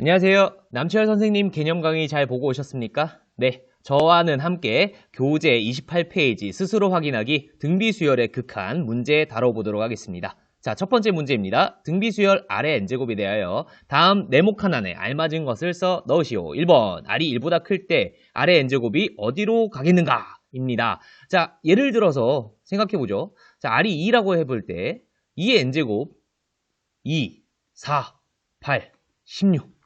안녕하세요. 남철 선생님 개념 강의 잘 보고 오셨습니까? 네. 저와는 함께 교재 28페이지 스스로 확인하기 등비수열의 극한 문제 다뤄보도록 하겠습니다. 자, 첫 번째 문제입니다. 등비수열 아래 n제곱에 대하여 다음 네모 칸 안에 알맞은 것을 써 넣으시오. 1번, r이 1보다 클 때 아래 n제곱이 어디로 가겠는가? 입니다. 자, 예를 들어서 생각해보죠. 자, r이 2라고 해볼 때 2의 n제곱 2, 4, 8, 16,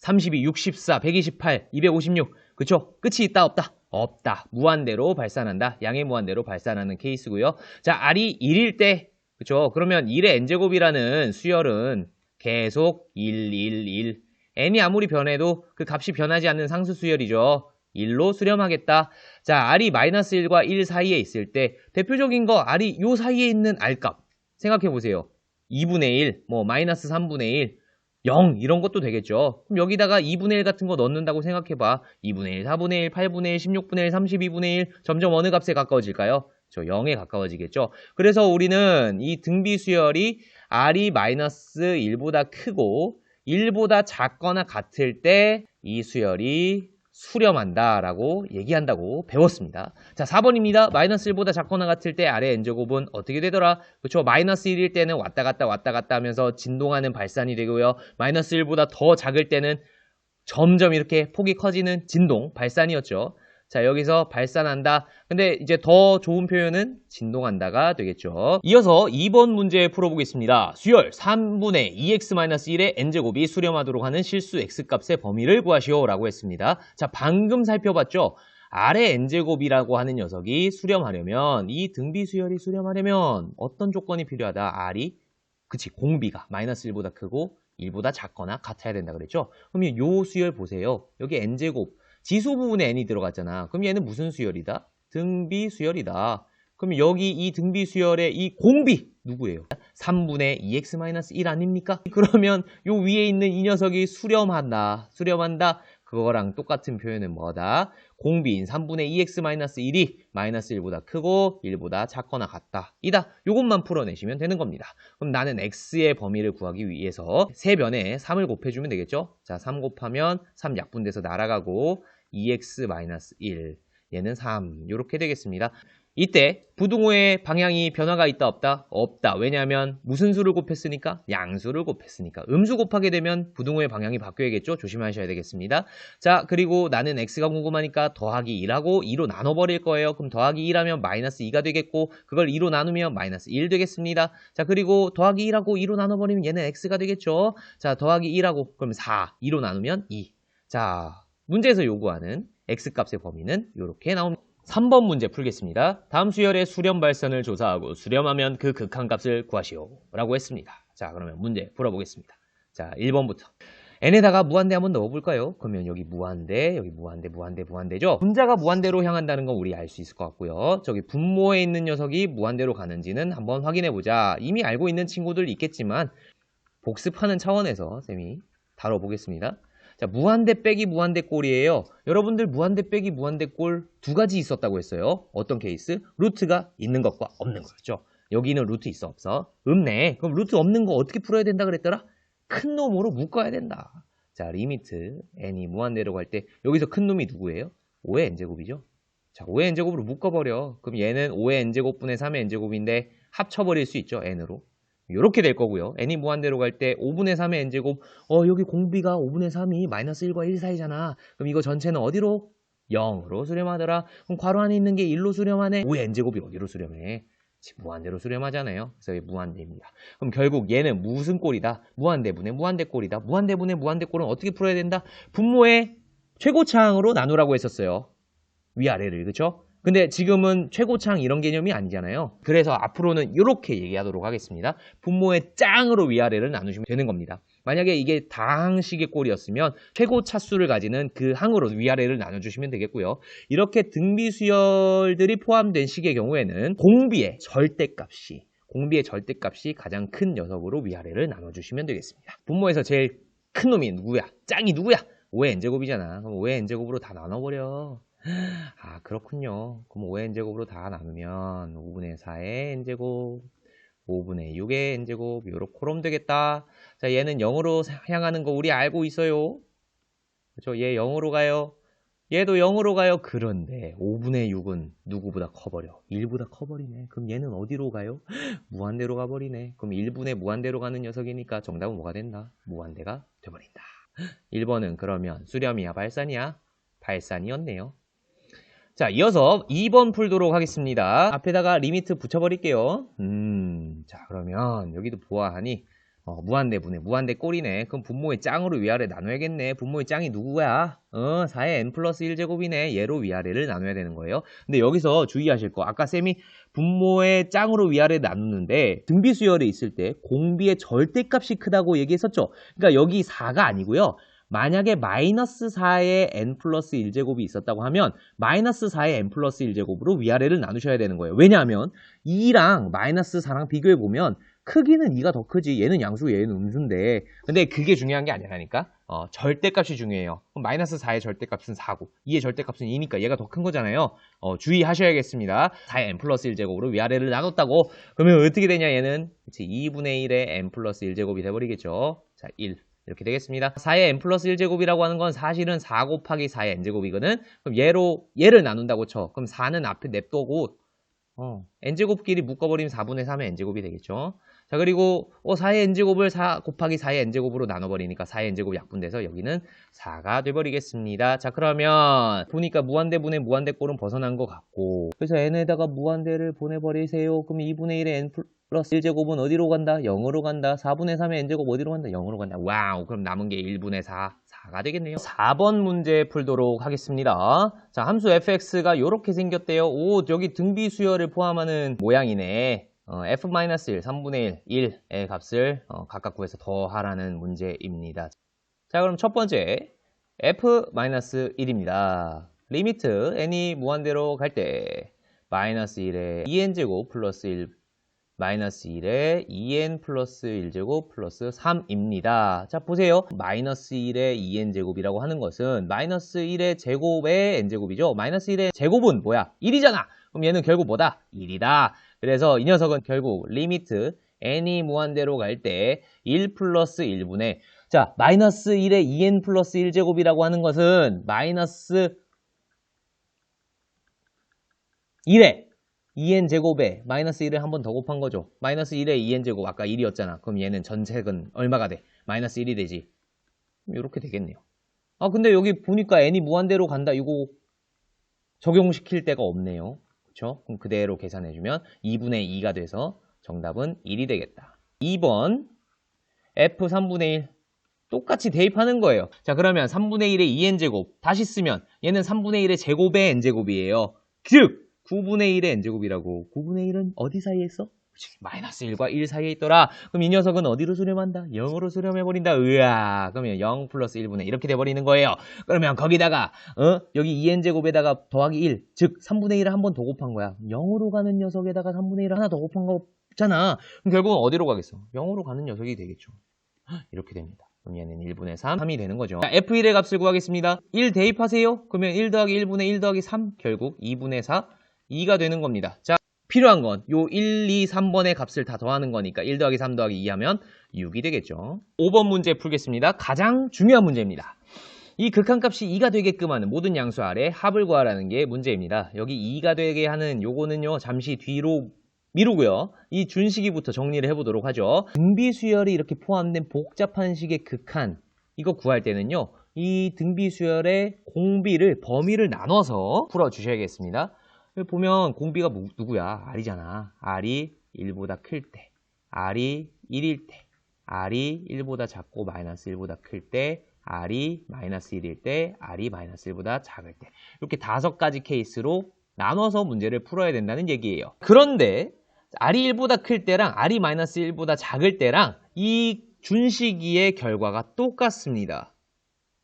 32, 64, 128, 256 그쵸? 끝이 있다 없다? 없다. 무한대로 발산한다. 양의 무한대로 발산하는 케이스고요. 자, r이 1일 때 그쵸? 그러면 1의 n제곱이라는 수열은 계속 1, 1, 1 n이 아무리 변해도 그 값이 변하지 않는 상수 수열이죠. 1로 수렴하겠다. 자, r이 마이너스 1과 1 사이에 있을 때 대표적인 거 r이 요 사이에 있는 r값 생각해 보세요. 2분의 1, 뭐 마이너스 3분의 1, 0 이런 것도 되겠죠. 그럼 여기다가 2분의 1 같은 거 넣는다고 생각해봐. 2분의 1, 4분의 1, 8분의 1, 16분의 1, 32분의 1 점점 어느 값에 가까워질까요? 저 0에 가까워지겠죠. 그래서 우리는 이 등비 수열이 r이 마이너스 1보다 크고 1보다 작거나 같을 때 이 수열이 수렴한다라고 얘기한다고 배웠습니다. 자, 4번입니다. 마이너스 1보다 작거나 같을 때 아래 n제곱은 어떻게 되더라? 그렇죠. 마이너스 1일 때는 왔다 갔다 왔다 갔다 하면서 진동하는 발산이 되고요. 마이너스 1보다 더 작을 때는 점점 이렇게 폭이 커지는 진동, 발산이었죠. 자, 여기서 발산한다. 근데 이제 더 좋은 표현은 진동한다가 되겠죠. 이어서 2번 문제 풀어보겠습니다. 수열 3분의 2x-1의 n제곱이 수렴하도록 하는 실수 x값의 범위를 구하시오 라고 했습니다. 자, 방금 살펴봤죠? 아래 n제곱이라고 하는 녀석이 수렴하려면 이 등비 수열이 수렴하려면 어떤 조건이 필요하다? r이 그치 공비가 마이너스 1보다 크고 1보다 작거나 같아야 된다 그랬죠? 그러면 요 수열 보세요. 여기 n제곱 지수 부분에 n이 들어갔잖아. 그럼 얘는 무슨 수열이다? 등비 수열이다. 그럼 여기 이 등비 수열의 이 공비 누구예요? 3분의 2x-1 아닙니까? 그러면 요 위에 있는 이 녀석이 수렴한다. 수렴한다. 그거랑 똑같은 표현은 뭐다? 공비인 3분의 2x-1이 마이너스 1보다 크고 1보다 작거나 같다. 이다. 요것만 풀어내시면 되는 겁니다. 그럼 나는 x의 범위를 구하기 위해서 세 변에 3을 곱해주면 되겠죠? 자, 3 곱하면 3 약분돼서 날아가고 2x-1 얘는 3 이렇게 되겠습니다. 이때 부등호의 방향이 변화가 있다 없다? 없다. 왜냐하면 무슨 수를 곱했으니까? 양수를 곱했으니까. 음수 곱하게 되면 부등호의 방향이 바뀌어야겠죠? 조심하셔야 되겠습니다. 자 그리고 나는 x가 궁금하니까 더하기 1하고 2로 나눠버릴 거예요. 그럼 더하기 1하면 마이너스 2가 되겠고 그걸 2로 나누면 마이너스 1 되겠습니다. 자 그리고 더하기 1하고 2로 나눠버리면 얘는 x가 되겠죠? 자 더하기 1하고 그럼 4, 2로 나누면 2. 자 문제에서 요구하는 x값의 범위는 이렇게 나옵니다. 3번 문제 풀겠습니다. 다음 수열의 수렴 발산을 조사하고 수렴하면 그 극한값을 구하시오 라고 했습니다. 자 그러면 문제 풀어보겠습니다. 자 1번부터 n에다가 무한대 한번 넣어볼까요? 그러면 여기 무한대, 여기 무한대, 무한대, 무한대죠? 분자가 무한대로 향한다는 건 우리 알 수 있을 것 같고요. 저기 분모에 있는 녀석이 무한대로 가는지는 한번 확인해보자. 이미 알고 있는 친구들 있겠지만 복습하는 차원에서 쌤이 다뤄보겠습니다. 자, 무한대 빼기 무한대 꼴이에요. 여러분들 무한대 빼기 무한대 꼴 두 가지 있었다고 했어요. 어떤 케이스? 루트가 있는 것과 없는 거였죠. 여기는 루트 있어 없어? 없네. 그럼 루트 없는 거 어떻게 풀어야 된다 그랬더라? 큰 놈으로 묶어야 된다. 자, 리미트 n이 무한대로 갈 때 여기서 큰 놈이 누구예요? 5의 n제곱이죠. 자, 5의 n제곱으로 묶어버려. 그럼 얘는 5의 n제곱분의 3의 n제곱인데 합쳐버릴 수 있죠, n으로. 이렇게 될 거고요. n이 무한대로 갈 때 5분의 3의 n제곱 어 여기 공비가 5분의 3이 마이너스 1과 1 사이잖아. 그럼 이거 전체는 어디로? 0으로 수렴하더라. 그럼 괄호 안에 있는 게 1로 수렴하네. 5의 n제곱이 어디로 수렴해? 무한대로 수렴하잖아요. 그래서 이게 무한대입니다. 그럼 결국 얘는 무슨 꼴이다? 무한대분의 무한대 꼴이다. 무한대분의 무한대 꼴은 어떻게 풀어야 된다? 분모의 최고차항으로 나누라고 했었어요. 위아래를 그쵸? 근데 지금은 최고창 이런 개념이 아니잖아요. 그래서 앞으로는 이렇게 얘기하도록 하겠습니다. 분모의 짱으로 위아래를 나누시면 되는 겁니다. 만약에 이게 다항식의 꼴이었으면 최고 차수를 가지는 그 항으로 위아래를 나눠주시면 되겠고요. 이렇게 등비수열들이 포함된 식의 경우에는 공비의 절대값이 공비의 절대값이 가장 큰 녀석으로 위아래를 나눠주시면 되겠습니다. 분모에서 제일 큰 놈이 누구야? 짱이 누구야? 5의 n제곱이잖아. 그럼 5의 n제곱으로 다 나눠버려. 아 그렇군요. 그럼 5의 n제곱으로 다 나누면 5분의 4의 n제곱 5분의 6의 n제곱 요렇게 그럼 되겠다. 자 얘는 0으로 향하는 거 우리 알고 있어요. 그렇죠? 얘 0으로 가요. 얘도 0으로 가요. 그런데 5분의 6은 누구보다 커버려. 1보다 커버리네. 그럼 얘는 어디로 가요? 무한대로 가버리네. 그럼 1분의 무한대로 가는 녀석이니까 정답은 뭐가 된다? 무한대가 돼버린다. 1번은 그러면 수렴이야 발산이야? 발산이었네요. 자, 이어서 2번 풀도록 하겠습니다. 앞에다가 리미트 붙여버릴게요. 음, 자, 그러면 여기도 보아하니 어, 무한대분해, 무한대 꼴이네. 그럼 분모의 짱으로 위아래 나눠야겠네. 분모의 짱이 누구야? 어, 4의 n 플러스 1제곱이네. 얘로 위아래를 나눠야 되는 거예요. 근데 여기서 주의하실 거. 아까 쌤이 분모의 짱으로 위아래 나누는데 등비수열에 있을 때 공비의 절대값이 크다고 얘기했었죠. 그러니까 여기 4가 아니고요. 만약에 마이너스 4의 n 플러스 1제곱이 있었다고 하면 마이너스 4의 n 플러스 1제곱으로 위아래를 나누셔야 되는 거예요. 왜냐하면 2랑 마이너스 4랑 비교해 보면 크기는 2가 더 크지. 얘는 양수 얘는 음수인데. 근데 그게 중요한 게 아니라니까. 어, 절대값이 중요해요. 마이너스 4의 절대값은 4고 2의 절대값은 2니까 얘가 더 큰 거잖아요. 어, 주의하셔야겠습니다. 4의 n 플러스 1제곱으로 위아래를 나눴다고. 그러면 어떻게 되냐 얘는? 그치 2분의 1의 n 플러스 1제곱이 돼버리겠죠. 자 1. 이렇게 되겠습니다. 4의 n 플러스 1제곱이라고 하는 건 사실은 4 곱하기 4의 n제곱이거든. 그럼 얘로 얘를 나눈다고 쳐. 그럼 4는 앞에 냅두고 어, n제곱끼리 묶어버리면 4분의 3의 n제곱이 되겠죠. 자 그리고 어, 4의 n제곱을 4 곱하기 4의 n제곱으로 나눠버리니까 4의 n제곱 약분돼서 여기는 4가 돼버리겠습니다. 자 그러면 보니까 무한대분의 무한대꼴은 벗어난 것 같고 그래서 n에다가 무한대를 보내버리세요. 그럼 2분의 1의 n 플러스 1제곱은 어디로 간다? 0으로 간다. 4분의 3의 n제곱 어디로 간다? 0으로 간다. 와우 그럼 남은 게 1분의 4 4가 되겠네요. 4번 문제 풀도록 하겠습니다. 자, 함수 fx가 이렇게 생겼대요. 오, 여기 등비 수열을 포함하는 모양이네. 어, f-1, 3분의 1, 1의 값을 어, 각각 구해서 더하라는 문제입니다. 자, 그럼 첫 번째 f-1입니다. 리미트 n이 무한대로 갈 때 마이너스 1에 2n제곱 플러스 1 마이너스 1에 2n 플러스 1제곱 플러스 3입니다. 자 보세요. 마이너스 1에 2n제곱이라고 하는 것은 마이너스 1의 제곱의 n제곱이죠. 마이너스 1의 제곱은 뭐야? 1이잖아. 그럼 얘는 결국 뭐다? 1이다. 그래서 이 녀석은 결국 리미트 n이 무한대로 갈 때 1 플러스 1분의 자 마이너스 1에 2n 플러스 1제곱이라고 하는 것은 마이너스 1에 2n 제곱에 마이너스 1을 한 번 더 곱한 거죠. 마이너스 1에 2n 제곱 아까 1이었잖아. 그럼 얘는 전책은 얼마가 돼? 마이너스 1이 되지. 이렇게 되겠네요. 아 근데 여기 보니까 n이 무한대로 간다. 이거 적용시킬 데가 없네요. 그렇죠? 그럼 그대로 계산해주면 2분의 2가 돼서 정답은 1이 되겠다. 2번 f 3분의 1 똑같이 대입하는 거예요. 자 그러면 3분의 1의 2n제곱 다시 쓰면 얘는 3분의 1의 제곱의 n제곱이에요. 즉 9분의 1의 n제곱이라고 9분의 1은 어디 사이에 있어? 마이너스 1과 1 사이에 있더라. 그럼 이 녀석은 어디로 수렴한다? 0으로 수렴해버린다. 으아. 그러면 0 플러스 1분의 이렇게 돼버리는 거예요. 그러면 거기다가 어? 여기 2n제곱에다가 더하기 1. 즉 3분의 1을 한 번 더 곱한 거야. 0으로 가는 녀석에다가 3분의 1을 하나 더 곱한 거잖아. 그럼 결국은 어디로 가겠어? 0으로 가는 녀석이 되겠죠. 이렇게 됩니다. 그럼 얘는 1분의 3, 3이 되는 거죠. 자, F1의 값을 구하겠습니다. 1 대입하세요. 그러면 1 더하기 1분의 1 더하기 3, 결국 2분의 4, 2가 되는 겁니다. 자, 필요한 건 요 1, 2, 3번의 값을 다 더하는 거니까 1 더하기 3 더하기 2 하면 6이 되겠죠. 5번 문제 풀겠습니다. 가장 중요한 문제입니다. 이 극한값이 2가 되게끔 하는 모든 양수 아래 합을 구하라는 게 문제입니다. 여기 2가 되게 하는 요거는요. 잠시 뒤로 미루고요. 이 준식이부터 정리를 해보도록 하죠. 등비수열이 이렇게 포함된 복잡한 식의 극한 이거 구할 때는요. 이 등비수열의 공비를 범위를 나눠서 풀어주셔야겠습니다. 보면 공비가 뭐- 누구야? R이잖아. R이 1보다 클 때, R이 1일 때, R이 1보다 작고 마이너스 1보다 클 때, R이 마이너스 1일 때, R이 마이너스 1보다 작을 때 이렇게 다섯 가지 케이스로 나눠서 문제를 풀어야 된다는 얘기예요. 그런데 R이 1보다 클 때랑 R이 마이너스 1보다 작을 때랑 이 준식이의 결과가 똑같습니다.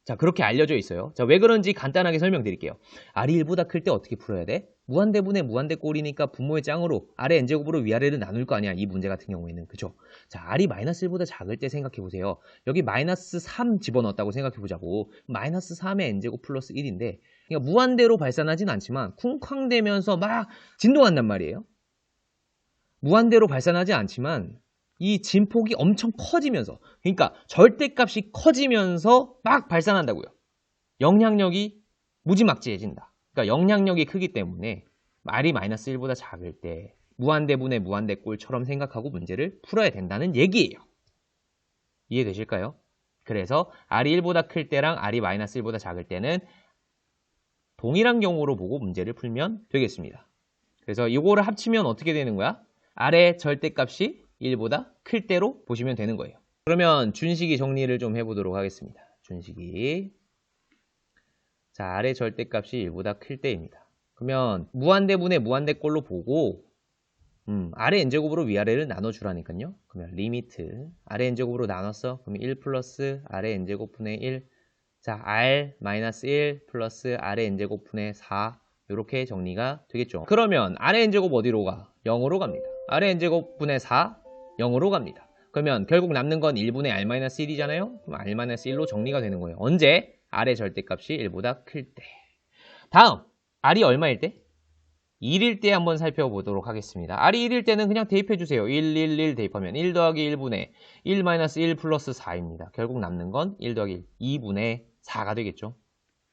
자, 그렇게 알려져 있어요. 자, 왜 그런지 간단하게 설명드릴게요. R이 1보다 클 때 어떻게 풀어야 돼? 무한대분의 무한대꼴이니까 분모의 짱으로 아래 n제곱으로 위아래를 나눌 거 아니야. 이 문제 같은 경우에는. 그죠? 자, R이 마이너스 1보다 작을 때 생각해보세요. 여기 마이너스 3 집어넣었다고 생각해보자고. 마이너스 3의 n제곱 플러스 1인데 그러니까 무한대로 발산하진 않지만 쿵쾅대면서 막 진동한단 말이에요. 무한대로 발산하지 않지만 이 진폭이 엄청 커지면서 그러니까 절대값이 커지면서 막 발산한다고요. 영향력이 무지막지해진다. 그러니까 영향력이 크기 때문에 R이 마이너스 1보다 작을 때 무한대분의 무한대꼴처럼 생각하고 문제를 풀어야 된다는 얘기예요. 이해되실까요? 그래서 R이 1보다 클 때랑 R이 마이너스 1보다 작을 때는 동일한 경우로 보고 문제를 풀면 되겠습니다. 그래서 이거를 합치면 어떻게 되는 거야? R의 절대값이 1보다 클 때로 보시면 되는 거예요. 그러면 준식이 정리를 좀 해보도록 하겠습니다. 준식이 자 R의 절대값이 1보다 클 때입니다. 그러면 무한대분의 무한대꼴로 보고 음, 아래 n제곱으로 위아래를 나눠주라니까요. 그러면 리미트 아래 n제곱으로 나눴어. 그러면 1 플러스 아래 n제곱분의 1 자, r 마이너스 1 플러스 아래 n제곱분의 4 이렇게 정리가 되겠죠. 그러면 아래 n제곱 어디로 가? 0으로 갑니다. 아래 n제곱분의 4 0으로 갑니다. 그러면 결국 남는 건 1분의 r 마이너스 1이잖아요. 그럼 r 마이너스 1로 정리가 되는 거예요. 언제? 아래 절대값이 1보다 클 때. 다음 r이 얼마일 때? 1일 때 한번 살펴보도록 하겠습니다. R이 1일 때는 그냥 대입해주세요. 1, 1, 1 대입하면 1 더하기 1분의 1 마이너스 1 플러스 4입니다. 결국 남는 건 1 더하기 1, 2분의 4가 되겠죠.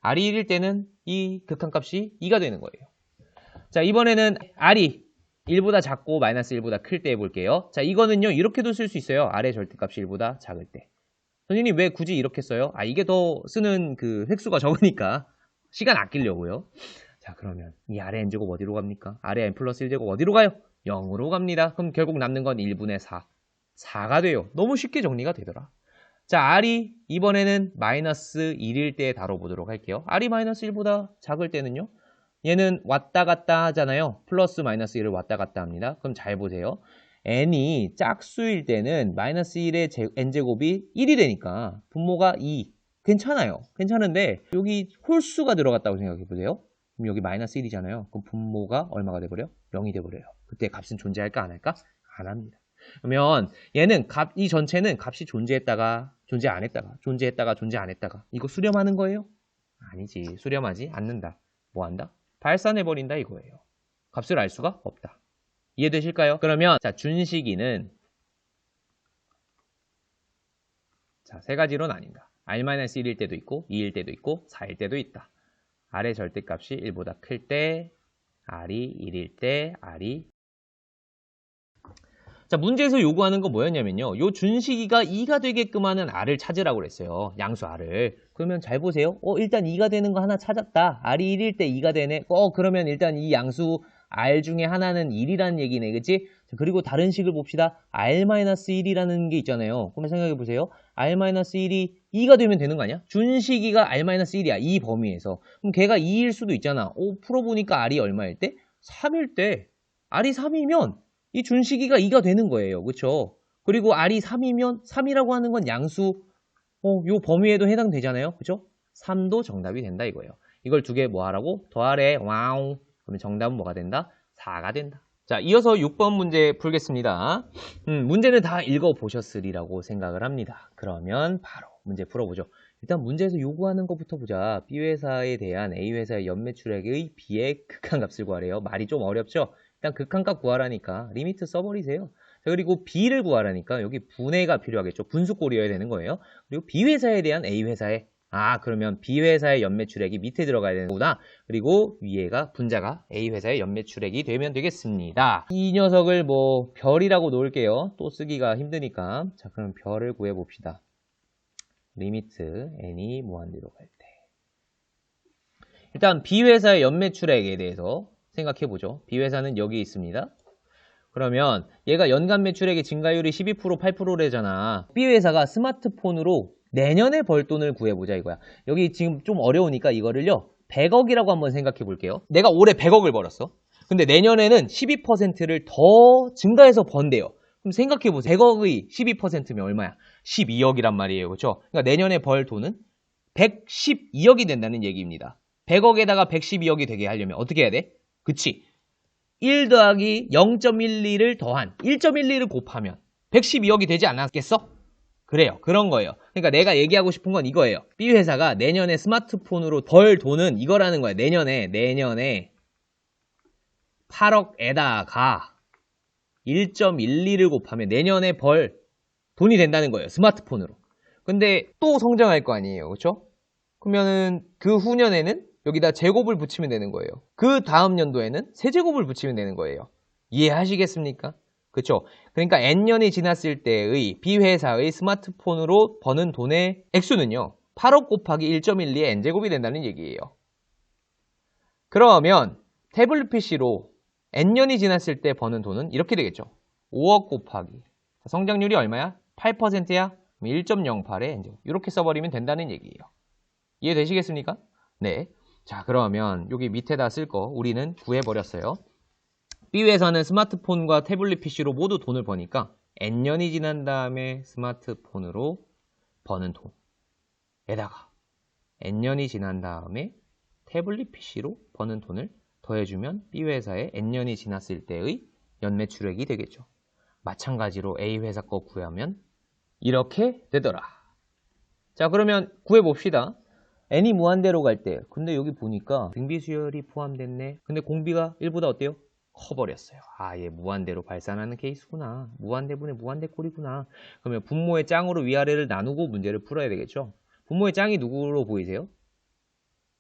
R이 1일 때는 이 극한값이 2가 되는 거예요. 자 이번에는 R이 1보다 작고 마이너스 1보다 클 때 해볼게요. 자 이거는요 이렇게도 쓸 수 있어요. R의 절대값이 1보다 작을 때. 선생님 왜 굳이 이렇게 써요? 아 이게 더 쓰는 그 획수가 적으니까 시간 아끼려고요. 자 그러면 이 아래 n제곱 어디로 갑니까? 아래 n 플러스 1제곱 어디로 가요? 0으로 갑니다. 그럼 결국 남는 건 1분의 4. 4가 돼요. 너무 쉽게 정리가 되더라. 자, R이 이번에는 마이너스 1일 때 다뤄보도록 할게요. R이 마이너스 1보다 작을 때는요. 얘는 왔다 갔다 하잖아요. 플러스 마이너스 1을 왔다 갔다 합니다. 그럼 잘 보세요. N이 짝수일 때는 마이너스 1의 n제곱이 1이 되니까 분모가 2. 괜찮아요. 괜찮은데 여기 홀수가 들어갔다고 생각해 보세요. 그럼 여기 마이너스 1이잖아요. 그럼 분모가 얼마가 돼버려? 0이 돼버려요. 그때 값은 존재할까 안 할까? 안 합니다. 그러면 얘는 값, 이 전체는 값이 존재했다가 존재 안 했다가 존재했다가 존재 안 했다가 이거 수렴하는 거예요? 아니지. 수렴하지 않는다. 뭐 한다? 발산해버린다 이거예요. 값을 알 수가 없다. 이해되실까요? 그러면 자 준식이는 자세 가지로 나뉜다. R-1일 때도 있고 2일 때도 있고 4일 때도 있다. R의 절대값이 1보다 클 때, R이 1일 때, R이 자 문제에서 요구하는 건 뭐였냐면요. 요 준식이가 2가 되게끔 하는 R을 찾으라고 그랬어요. 양수 R을. 그러면 잘 보세요. 어 일단 2가 되는 거 하나 찾았다. R이 1일 때 2가 되네. 어 그러면 일단 이 양수 R 중에 하나는 1이라는 얘기네. 그치? 그리고 다른 식을 봅시다. R-1이라는 게 있잖아요. 그러면 생각해 보세요. R-1이 2가 되면 되는 거 아니야? 준식이가 R-1이야. 이 범위에서. 그럼 걔가 2일 수도 있잖아. 오, 풀어보니까 R이 얼마일 때? 3일 때. R이 3이면 이 준식이가 2가 되는 거예요. 그쵸? 그리고 R이 3이면 3이라고 하는 건 양수 어, 요 범위에도 해당되잖아요. 그죠? 3도 정답이 된다 이거예요. 이걸 두 개 뭐 하라고? 더하래. 와우. 그러면 정답은 뭐가 된다? 4가 된다. 자, 이어서 6번 문제 풀겠습니다. 음, 문제는 다 읽어보셨으리라고 생각을 합니다. 그러면 바로 문제 풀어보죠. 일단 문제에서 요구하는 것부터 보자. B회사에 대한 A회사의 연매출액의 B의 극한값을 구하래요. 말이 좀 어렵죠? 일단 극한값 구하라니까 리미트 써버리세요. 자, 그리고 B를 구하라니까 여기 분해가 필요하겠죠. 분수꼴이어야 되는 거예요. 그리고 B회사에 대한 A회사의 아 그러면 B회사의 연매출액이 밑에 들어가야 되는구나. 그리고 위에가 분자가 A회사의 연매출액이 되면 되겠습니다. 이 녀석을 뭐 별이라고 놓을게요. 또 쓰기가 힘드니까. 자 그럼 별을 구해 봅시다. 리미트 n이 무한대로 갈 때. 일단 B회사의 연매출액에 대해서 생각해 보죠. B회사는 여기 있습니다. 그러면 얘가 연간 매출액의 증가율이 12% 8%래잖아. B회사가 스마트폰으로 내년에 벌 돈을 구해보자 이거야. 여기 지금 좀 어려우니까 이거를요. 100억이라고 한번 생각해 볼게요. 내가 올해 100억을 벌었어. 근데 내년에는 12%를 더 증가해서 번대요. 그럼 생각해 보세요. 100억의 12%면 얼마야? 12억이란 말이에요. 그렇죠? 그러니까 내년에 벌 돈은 112억이 된다는 얘기입니다. 100억에다가 112억이 되게 하려면 어떻게 해야 돼? 그치? 1 더하기 0.12를 더한 1.12를 곱하면 112억이 되지 않았겠어? 그래요. 그런 거예요. 그러니까 내가 얘기하고 싶은 건 이거예요. B회사가 내년에 스마트폰으로 벌 돈은 이거라는 거예요. 내년에, 내년에 8억에다가 1.12를 곱하면 내년에 벌 돈이 된다는 거예요. 스마트폰으로. 근데 또 성장할 거 아니에요. 그렇죠? 그러면은 그 후년에는 여기다 제곱을 붙이면 되는 거예요. 그 다음 연도에는 세제곱을 붙이면 되는 거예요. 이해하시겠습니까? 그렇죠? 그러니까 N년이 지났을 때의 B회사의 스마트폰으로 버는 돈의 액수는요. 8억 곱하기 1.12의 N제곱이 된다는 얘기예요. 그러면 태블릿 PC로 N년이 지났을 때 버는 돈은 이렇게 되겠죠. 5억 곱하기. 자, 성장률이 얼마야? 8%야? 1.08에 N제곱. 이렇게 써버리면 된다는 얘기예요. 이해되시겠습니까? 네. 자, 그러면 여기 밑에다 쓸 거 우리는 구해버렸어요. B회사는 스마트폰과 태블릿 PC로 모두 돈을 버니까 N년이 지난 다음에 스마트폰으로 버는 돈에다가 N년이 지난 다음에 태블릿 PC로 버는 돈을 더해주면 B회사의 N년이 지났을 때의 연매출액이 되겠죠. 마찬가지로 A회사 거 구하면 이렇게 되더라. 자 그러면 구해봅시다. n이 무한대로 갈 때 근데 여기 보니까 등비 수열이 포함됐네. 근데 공비가 1보다 어때요? 커버렸어요. 아, 얘 무한대로 발산하는 케이스구나. 무한대분의 무한대 꼴이구나. 그러면 분모의 짱으로 위아래를 나누고 문제를 풀어야 되겠죠. 분모의 짱이 누구로 보이세요?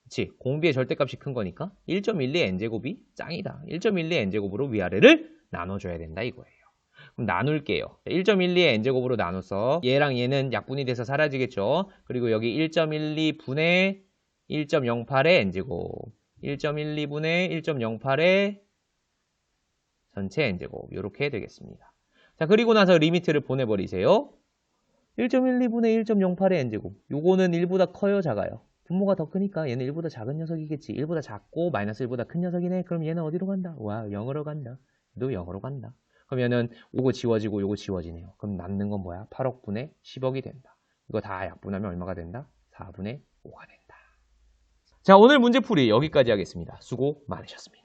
그치. 공비의 절대값이 큰 거니까 1.12 n제곱이 짱이다. 1.12 n제곱으로 위아래를 나눠줘야 된다 이거예요. 그럼 나눌게요. 1.12의 n제곱으로 나눠서 얘랑 얘는 약분이 돼서 사라지겠죠. 그리고 여기 1.12분의 1.08의 n제곱 1.12분의 1.08의 전체 n제곱 이렇게 되겠습니다. 자 그리고 나서 리미트를 보내버리세요. 1.12분의 1.08의 n제곱 요거는 1보다 커요 작아요? 분모가 더 크니까 얘는 1보다 작은 녀석이겠지. 1보다 작고 마이너스 1보다 큰 녀석이네. 그럼 얘는 어디로 간다? 와 0으로 간다. 너 0으로 간다. 그러면은 요거 지워지고 요거 지워지네요. 그럼 남는 건 뭐야? 8억분의 10억이 된다. 이거 다 약분하면 얼마가 된다? 4분의 5가 된다. 자 오늘 문제풀이 여기까지 하겠습니다. 수고 많으셨습니다.